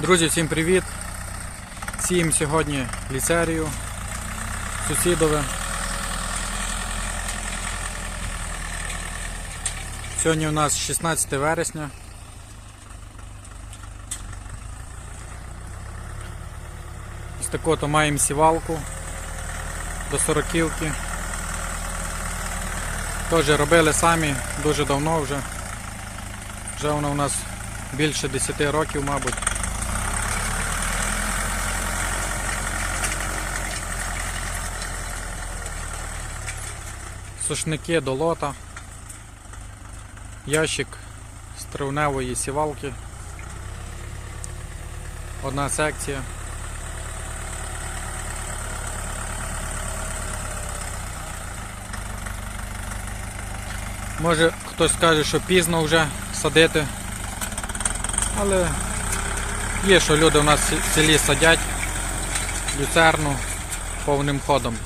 Друзі, всім привіт! Сіємо сьогодні ліцерію сусідове. Сьогодні у нас 16 вересня. Ось таку то маємо сівалку до сороківки. Теж робили самі дуже давно вже. Вже вона у нас більше 10 років, мабуть. Сушники до лота, ящик з травневої сівалки, одна секція. Може хтось скаже, що пізно вже садити, але є, що люди у нас в селі садять люцерну повним ходом.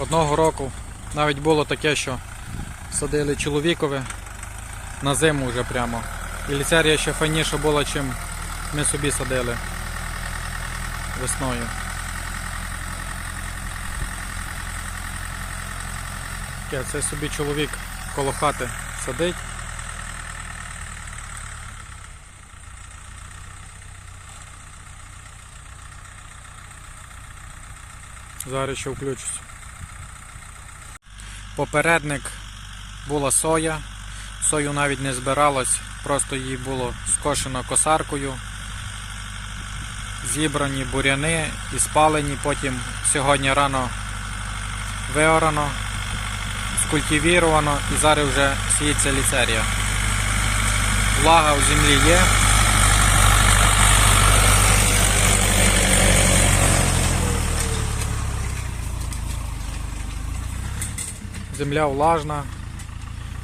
Одного року навіть було таке, що садили чоловікове на зиму вже прямо. І ліцерія ще файніша була, чим ми собі садили весною. Це собі чоловік коло хати садить. Зараз ще включусь. Попередник була соя. Сою навіть не збиралось, просто її було скошено косаркою. Зібрані буряни і спалені, потім сьогодні рано виорано, скультивіровано і зараз вже сіється ліцерія. Влага в землі є. Земля влажна,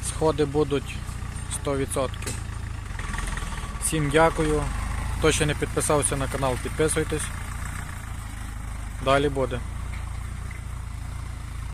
сходи будуть 100%. Всім дякую. Хто ще не підписався на канал, підписуйтесь. Далі буде.